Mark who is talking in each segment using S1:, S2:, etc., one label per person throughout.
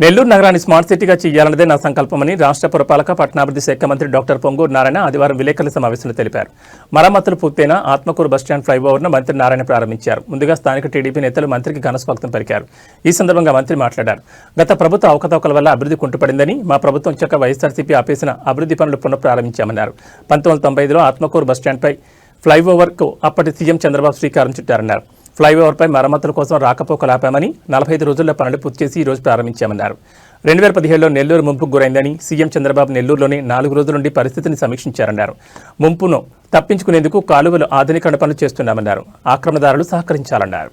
S1: నెల్లూరు నగరాన్ని స్మార్ట్ సిటీగా చేయాలన్నదే నా సంకల్పమని రాష్ట్ర పురపాలక పట్టణాభివృద్ధి శాఖ మంత్రి డాక్టర్ పొంగూరు నారాయణ ఆదివారం విలేకరుల సమావేశంలో తెలిపారు. మరమ్మతులు పూర్తయిన ఆత్మకూరు బస్టాండ్ ఫ్లైఓవర్ను మంత్రి నారాయణ ప్రారంభించారు. ముందుగా స్థానిక టీడీపీ నేతలు మంత్రికి ఘనస్వాగతం పలికారు. ఈ సందర్భంగా మంత్రి మాట్లాడారు. గత ప్రభుత్వ అవకతవకల వల్ల అభివృద్ధి కుంటుపడిందని మా ప్రభుత్వం చక్క వైఎస్ఆర్సీపీ ఆపేసిన అభివృద్ధి పనులు పునఃప్రారంభించామన్నారు. పంతొమ్మిది వందల తొంభై ఐదులో ఆత్మకూరు బస్టాండ్పై ఫ్లైఓవర్కు అప్పటి సీఎం చంద్రబాబు శ్రీకారం చుట్టారన్నారు. ఫ్లైఓవర్పై మరమ్మతుల కోసం రాకపోకలు ఆపామని నలభై ఐదు రోజుల్లో పనులు పూర్తి చేసి ఈ రోజు ప్రారంభించామన్నారు. రెండు వేల పదిహేడులో నెల్లూరు ముంపుకు గురైందని సీఎం చంద్రబాబు నెల్లూరులోని నాలుగు రోజుల నుండి పరిస్థితిని సమీక్షించారన్నారు. ముంపును తప్పించుకునేందుకు కాలువలు ఆధునీకరణ పనులు చేస్తున్నామన్నారు. ఆక్రమణదారులు సహకరించాలన్నారు.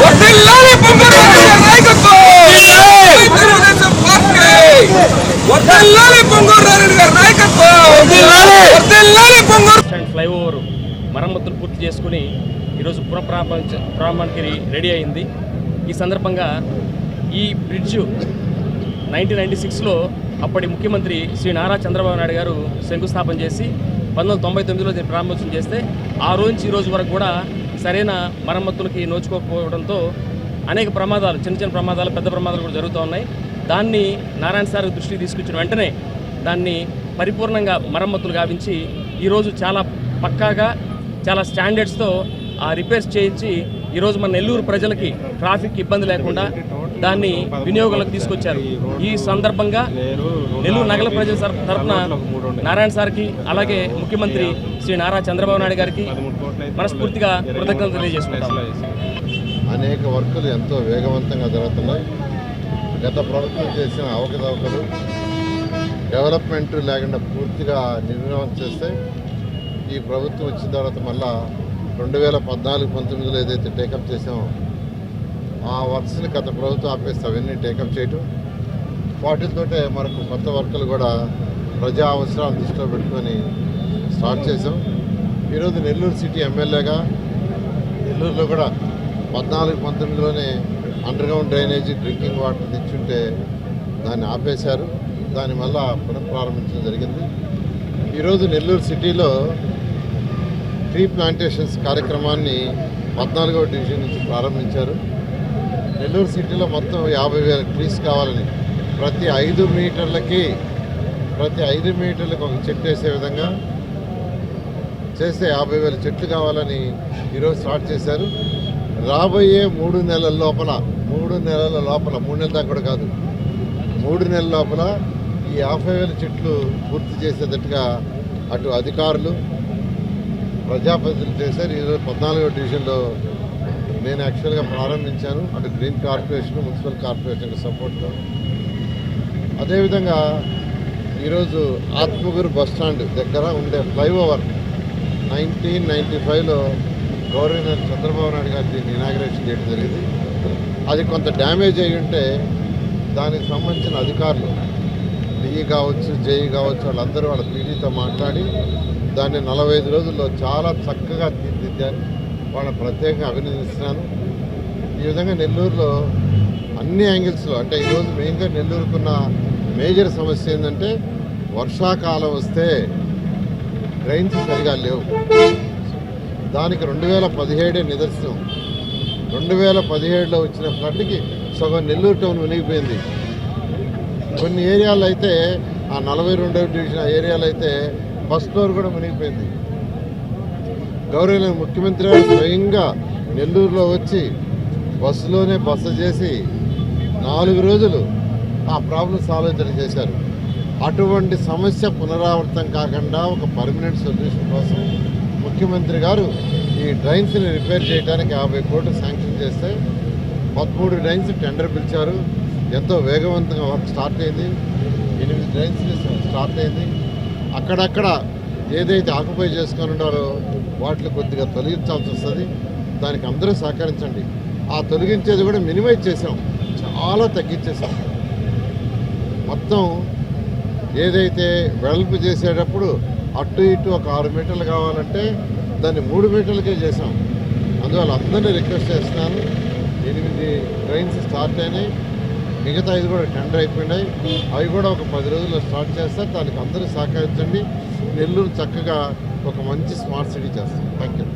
S2: వడ్డిల్లాలి పొంగూరు నాయకత్వం తెలుగుదేశం పార్టీ వడ్డిల్లాలి పొంగూరు నారాయణ గారి నాయకత్వం వడ్డిల్లాలి పొంగూరు
S3: అండ్ ఫ్లైఓవర్ మరమ్మతులు పూర్తి చేసుకుని ఈరోజు పునఃప్రారంభ ప్రారంభానికి రెడీ అయింది. ఈ సందర్భంగా ఈ బ్రిడ్జ్ నైన్టీన్ నైంటీ సిక్స్లో అప్పటి ముఖ్యమంత్రి శ్రీ నారా చంద్రబాబు నాయుడు గారు శంకుస్థాపన చేసి పంతొమ్మిది వందల తొంభై తొమ్మిదిలో దీన్ని ప్రారంభోత్సవం చేస్తే ఆ రోజు నుంచి ఈ రోజు వరకు కూడా సరైన మరమ్మతులకి నోచుకోకపోవడంతో అనేక ప్రమాదాలు చిన్న చిన్న ప్రమాదాలు పెద్ద ప్రమాదాలు కూడా జరుగుతూ ఉన్నాయి. దాన్ని నారాయణ సార్ దృష్టికి తీసుకొచ్చిన వెంటనే దాన్ని పరిపూర్ణంగా మరమ్మతులు గావించి ఈరోజు చాలా పక్కాగా చాలా స్టాండర్డ్స్తో ఆ రిపేర్స్ చేయించి ఈరోజు మన నెల్లూరు ప్రజలకి ట్రాఫిక్ ఇబ్బంది లేకుండా దాన్ని వినియోగంలోకి తీసుకొచ్చారు. ఈ సందర్భంగా నెల్లూరు నగర ప్రజల తరఫున తరపున నారాయణ సార్కి అలాగే ముఖ్యమంత్రి శ్రీ నారా చంద్రబాబు నాయుడు గారికి మనస్ఫూర్తిగా కృతజ్ఞతలు తెలియజేసుకుంటాం.
S4: అనేక వర్కులు ఎంతో వేగవంతంగా జరుగుతున్నాయి. గత ప్రభుత్వం చేసిన అవకతవకలు డెవలప్మెంట్ లేకుండా పూర్తిగా నిర్ణయం చేస్తే ఈ ప్రభుత్వం వచ్చిన తర్వాత మళ్ళా రెండు వేల పద్నాలుగు పంతొమ్మిదిలో ఏదైతే టేకప్ చేసామో ఆ వర్క్స్ని గత ప్రభుత్వం ఆపేస్తే అవన్నీ టేకప్ చేయటం. వాటితోటే మనకు కొత్త వర్కులు కూడా ప్రజా అవసరాలు దృష్టిలో పెట్టుకొని స్టార్ట్ చేసాం ఈరోజు నెల్లూరు సిటీ ఎమ్మెల్యేగా నెల్లూరులో కూడా పద్నాలుగు పంతొమ్మిదిలోనే అండర్గ్రౌండ్ డ్రైనేజీ డ్రింకింగ్ వాటర్ తెచ్చుంటే దాన్ని ఆపేశారు. దాని మళ్ళా పునఃప్రారంభించడం జరిగింది. ఈరోజు నెల్లూరు సిటీలో ట్రీ ప్లాంటేషన్స్ కార్యక్రమాన్ని పద్నాలుగవ డివిజన్ నుంచి ప్రారంభించారు. నెల్లూరు సిటీలో మొత్తం యాభై వేల ట్రీస్ కావాలని ప్రతి ఐదు మీటర్లకి ప్రతి ఐదు మీటర్లకు ఒక చెట్టు వేసే విధంగా చేస్తే యాభై వేల చెట్లు కావాలని ఈరోజు స్టార్ట్ చేశారు. రాబోయే మూడు నెలల లోపల మూడు నెలల లోపల మూడు నెలల దాకా కూడా కాదు మూడు నెలల లోపల ఈ యాభై వేల చెట్లు పూర్తి చేసేటట్టుగా అటు అధికారులు ప్రజాప్రతినిధులు చేశారు. ఈరోజు పద్నాలుగో డివిజన్లో నేను యాక్చువల్గా ప్రారంభించాను. అటు గ్రీన్ కార్పొరేషన్ మున్సిపల్ కార్పొరేషన్ సపోర్ట్తో. అదేవిధంగా ఈరోజు ఆత్మగురు బస్ స్టాండ్ దగ్గర ఉండే ఫ్లైఓవర్ నైన్టీన్ నైంటీ ఫైవ్లో గవర్నర్ చంద్రబాబు నాయుడు గారు దీన్ని ఇనాగ్రేషన్ చేయడం జరిగింది. అది కొంత డ్యామేజ్ అయి ఉంటే దానికి సంబంధించిన అధికారులు డిఈ కావచ్చు జేఈ కావచ్చు వాళ్ళందరూ వాళ్ళ పీడీతో మాట్లాడి దాన్ని నలభై ఐదు రోజుల్లో చాలా చక్కగా తీర్చిదిద్దారు. వాళ్ళని ప్రత్యేకంగా అభినందిస్తున్నాను. ఈ విధంగా నెల్లూరులో అన్ని యాంగిల్స్లో అంటే ఈరోజు మెయిన్గా నెల్లూరుకున్న మేజర్ సమస్య ఏంటంటే వర్షాకాలం వస్తే డ్రైన్స్ సరిగా లేవు. దానికి రెండు వేల పదిహేడే నిదర్శనం. రెండు వేల పదిహేడులో వచ్చిన ఫ్లడ్కి సగం నెల్లూరు టౌన్ మునిగిపోయింది. కొన్ని ఏరియాలో అయితే ఆ నలభై రెండవ డివిజన్ ఆ ఏరియాలో అయితే బస్ ఫ్లోర్ కూడా మునిగిపోయింది. గౌరవ ముఖ్యమంత్రి గారు స్వయంగా నెల్లూరులో వచ్చి బస్సులోనే బస చేసి నాలుగు రోజులు ఆ ప్రాబ్లం సాల్వ్ చేశారు. అటువంటి సమస్య పునరావృతం కాకుండా ఒక పర్మనెంట్ సొల్యూషన్ కోసం ముఖ్యమంత్రి గారు ఈ డ్రైన్స్ని రిపేర్ చేయడానికి యాభై కోట్లు శాంక్షన్ చేస్తే పదమూడు డ్రైన్స్ టెండర్ పిలిచారు. ఎంతో వేగవంతంగా వర్క్ స్టార్ట్ అయింది. ఎనిమిది డ్రైన్స్ స్టార్ట్ అయింది. అక్కడక్కడ ఏదైతే ఆక్యుపై చేసుకొని ఉన్నారో వాటిని కొద్దిగా తొలగించాల్సి వస్తుంది. దానికి అందరూ సహకరించండి. ఆ తొలగించేది కూడా మినిమైజ్ చేసాం. చాలా తగ్గించేసాం. మొత్తం ఏదైతే వెడల్పు చేసేటప్పుడు అటు ఇటు ఒక ఆరు మీటర్లు కావాలంటే దాన్ని మూడు మీటర్లకే చేసాం. అందువల్ల అందరినీ రిక్వెస్ట్ చేస్తున్నాను. ఎనిమిది ట్రైన్స్ స్టార్ట్ అయినాయి. మిగతా ఐదు కూడా టెండర్ అయిపోయినాయి. అవి కూడా ఒక పది రోజుల్లో స్టార్ట్ చేస్తారు దానికి అందరూ సహకరించండి. నెల్లూరు చక్కగా ఒక మంచి స్మార్ట్ సిటీ చేస్తాం థ్యాంక్ యూ